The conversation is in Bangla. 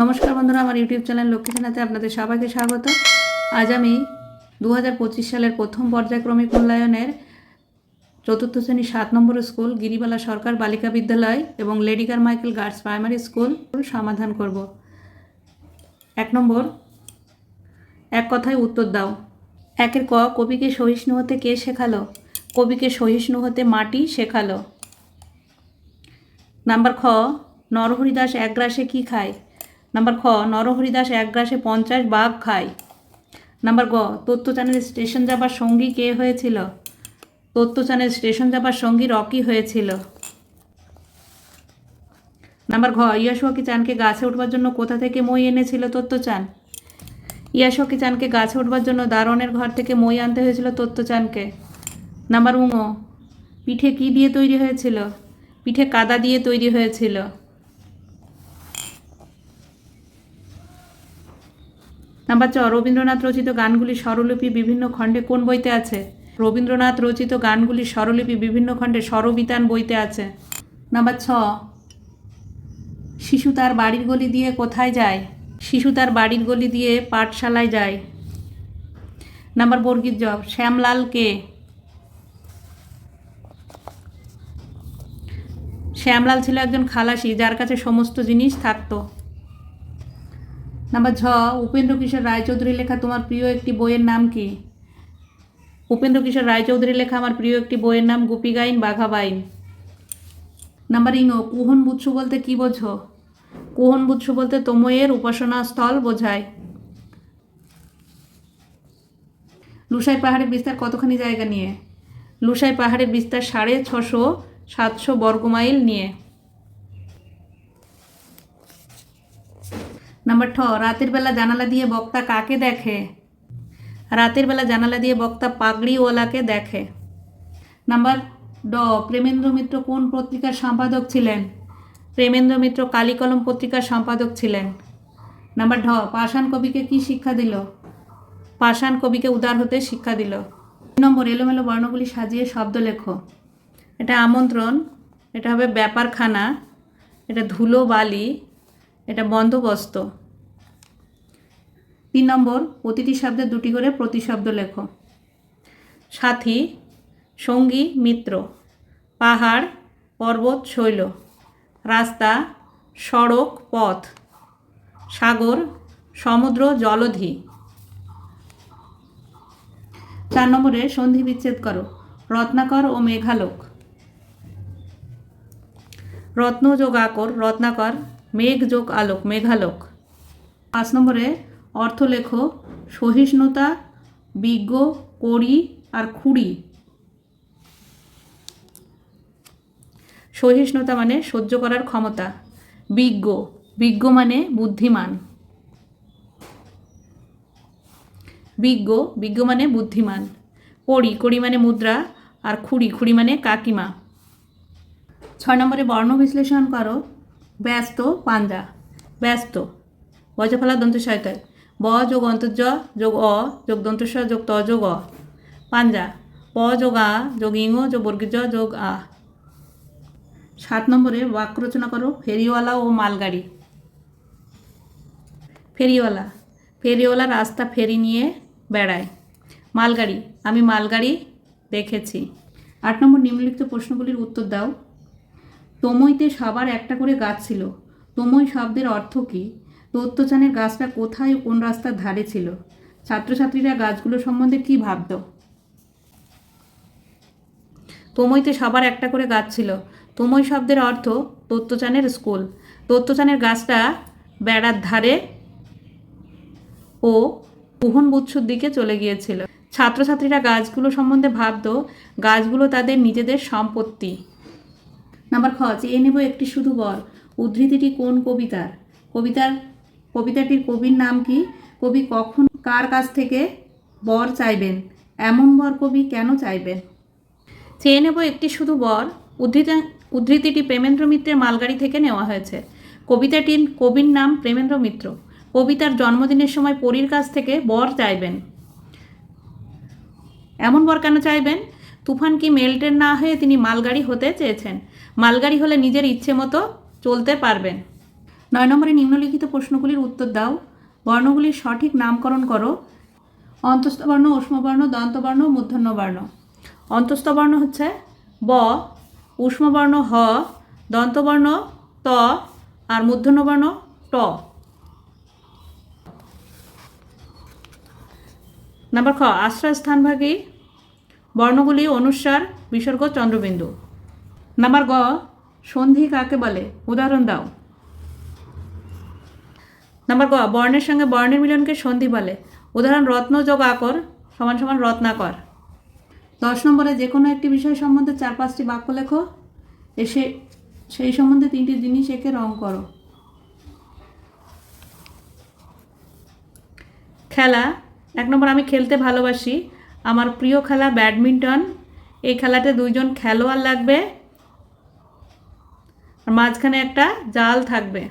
নমস্কার বন্ধুরা, আমার ইউটিউব চ্যানেল লক্ষ্মী সেনাতে আপনাদের সবাইকে স্বাগত। আজ আমি দু হাজার পঁচিশ সালের প্রথম পর্যায়ক্রমিক মূল্যায়নের চতুর্থ শ্রেণি সাত নম্বর স্কুল, গিরিবালা সরকার বালিকা বিদ্যালয় এবং Lady Carmichael girls primary school সমাধান করব। এক নম্বর, এক কথায় উত্তর দাও। একের ক, কবিকে সহিষ্ণু হতে কে শেখালো? কবিকে সহিষ্ণু হতে মাটি শেখালো? নাম্বার খ, নরহরিদাস এক গ্রাসে কি খায়? নাম্বার খ, নরহরিদাস এক গ্রাসে পঞ্চাশ বাঘ খায়। নাম্বার গ, তত্ত্বচানের স্টেশন যাবার সঙ্গী কে হয়েছিল? তত্ত্বচানের স্টেশন যাবার সঙ্গী রকি হয়েছিল। নাম্বার ঘ, ইয়াসুয়াকি চানকে গাছে উঠবার জন্য কোথা থেকে মই এনেছিল তত্ত্বচান? ইয়াসুয়াকি চানকে গাছে উঠবার জন্য দারোয়ানের ঘর থেকে মই আনতে হয়েছিল তত্ত্ব চানকে নাম্বার উঙো পিঠে কি দিয়ে তৈরি হয়েছিল? পিঠে কাদা দিয়ে তৈরি হয়েছিল। নাম্বার চ রবীন্দ্রনাথ রচিত গানগুলি স্বরলিপি বিভিন্ন খণ্ডে কোন বইতে আছে? রবীন্দ্রনাথ রচিত গানগুলির স্বরলিপি বিভিন্ন খণ্ডে স্বরবিতান বইতে আছে। নাম্বার ছ, শিশু তার বাড়ির গলি দিয়ে কোথায় যায়? শিশু তার বাড়ির গলি দিয়ে পাঠশালায় যায়। নাম্বার বর্গীর জব, শ্যামলাল কে? শ্যামলাল ছিল একজন খালাসি, যার কাছে সমস্ত জিনিস থাকতো। নাম্বার ঝ উপেন্দ্র কিশোর রায়চৌধুরী লেখা তোমার প্রিয় একটি বইয়ের নাম কি? উপেন্দ্র কিশোর রায়চৌধুরী লেখা আমার প্রিয় একটি বইয়ের নাম গুপি গাইন বাঘা বাইন নাম্বার ইনো কুহন বুৎসু বলতে কি বোঝো? কুহন বুৎসু বলতে তোময়ের উপাসনা স্থল বোঝায়। লুসাই পাহাড়ের বিস্তার কতখানি জায়গা নিয়ে? লুসাই পাহাড়ের বিস্তার সাড়ে ছশো সাতশো বর্গমাইল নিয়ে। নাম্বার ঠ রাতের বেলা জানালা দিয়ে বক্তা কাকে দেখে? রাতের বেলা জানালা দিয়ে বক্তা পাগড়িওয়ালাকে দেখে। নাম্বার ড, প্রেমেন্দ্র মিত্র কোন পত্রিকার সম্পাদক ছিলেন? প্রেমেন্দ্র মিত্র কালিকলম পত্রিকার সম্পাদক ছিলেন। নাম্বার ঢ, পাষাণ কবিকে কি শিক্ষা দিল? পাষাণ কবিকে উদার হতে শিক্ষা দিল। নম্বর, এলোমেলো বর্ণগুলি সাজিয়ে শব্দ লেখো। এটা আমন্ত্রণ, এটা হবে ব্যাপারখানা, এটা ধুলো বালি এটা বন্দোবস্ত। তিন নম্বর প্রতিটি শব্দে দুটি করে প্রতিশব্দ লেখো। সাথী, সঙ্গী, মিত্র। পাহাড়, পর্বত, শৈল। রাস্তা, সড়ক, পথ। সাগর, সমুদ্র, জলধি। চার নম্বরে, সন্ধি বিচ্ছেদ করো। রত্নাকর ও মেঘালোক। রত্ন যোগ আকর রত্নাকর। মেঘ যোগ আলোক, মেঘালোক। পাঁচ নম্বরে অর্থ লেখো সহিষ্ণুতা, বিজ্ঞ কড়ি আর খুঁড়ি। সহিষ্ণুতা মানে সহ্য করার ক্ষমতা। বিজ্ঞ বিজ্ঞ মানে বুদ্ধিমান। বিজ্ঞ বিজ্ঞ মানে বুদ্ধিমান। কড়ি কড়ি মানে মুদ্রা আর খুঁড়ি খুঁড়ি মানে কাকিমা। ছয় নম্বরে বর্ণ বিশ্লেষণ করো। ব্যস্ত পাঞ্জা, ব্যস্ত। বজফলা দন্ত সহায়তায়। ব যোগ অন্তর্য যোগ অ, যোগ দন্তস্ব যোগ ত যোগ অ। পাঞ্জা, প যোগ আ, যোগ ইঙ, যোগ বর্গীজ যোগ আ। সাত নম্বরে বাক্য রচনা করো, ফেরিওয়ালা ও মালগাড়ি। ফেরিওয়ালা ফেরিওয়ালা রাস্তা ফেরি নিয়ে বেড়ায়। মালগাড়ি, আমি মালগাড়ি দেখেছি। আট নম্বর নিম্নলিখিত প্রশ্নগুলির উত্তর দাও। তমইতে সবার একটা করে গাছ ছিল। তমই শব্দের অর্থ কী? তত্ত্বচানের গাছটা কোথায়, কোন রাস্তার ধারে ছিল? ছাত্রছাত্রীরা গাছগুলো সম্বন্ধে কী ভাবত? তমইতে সবার একটা করে গাছ ছিল। তমই শব্দের অর্থ তত্ত্বচানের স্কুল। তত্ত্বচানের গাছটা বেড়ার ধারে ও কুহন বুৎসুর দিকে চলে গিয়েছিল। ছাত্রছাত্রীরা গাছগুলো সম্বন্ধে ভাবত, গাছগুলো তাদের নিজেদের সম্পত্তি। নাম্বার খ, চেয়ে নেব একটি শুধু বর উদ্ধৃতিটি কোন কবিতার? কবিতার, কবিতাটির কবির নাম কি? কবি কখন, কার কাছ থেকে বর চাইবেন? এমন বর কবি কেন চাইবেন? চেয়ে নেব একটি শুধু বর। উদ্ধৃতি, উদ্ধৃতিটি প্রেমেন্দ্র মিত্রের মালগাড়ি থেকে নেওয়া হয়েছে। কবিতাটির কবির নাম প্রেমেন্দ্র মিত্র। কবিতার জন্মদিনের সময় পরীর কাছ থেকে বর চাইবেন। এমন বর কেন চাইবেন? তুফান কি মেল্টেন না হয়ে তিনি মালগাড়ি হতে চেয়েছেন। মালগাড়ি হলে নিজের ইচ্ছে মতো চলতে পারবেন। নয় নম্বরে নিম্নলিখিত প্রশ্নগুলির উত্তর দাও। বর্ণগুলির সঠিক নামকরণ করো। অন্তস্থ বর্ণ উষ্মবর্ণ, দন্তবর্ণ মূর্ধন্য বর্ণ অন্তস্থ বর্ণ হচ্ছে ব, উষ্মবর্ণ হ, দন্তবর্ণ ত আর মূর্ধন্য বর্ণ ট। নাম্বার খ আশ্রয় স্থানভাগী বর্ণগুলি অনুস্বার বিসর্গ চন্দ্রবিন্দু। নাম্বার গ, সন্ধি কাকে বলে? উদাহরণ দাও। নাম্বার গ, বর্ণের সঙ্গে বর্ণের মিলনকে সন্ধি বলে। উদাহরণ, রত্ন যোগ আকর সমান সমান রত্নাকর। দশ নম্বরে যে কোনো একটি বিষয় সম্বন্ধে চার পাঁচটি বাক্য লেখো। এসে সেই সম্বন্ধে তিনটি জিনিস এঁকে রং করো। খেলা, এক নম্বর আমি খেলতে ভালোবাসি আমার প্রিয় খেলা ব্যাডমিন্টন। এই খেলাতে দুইজন খেলোয়াড় লাগবে। আর মাঝখানে একটা জাল থাকবে।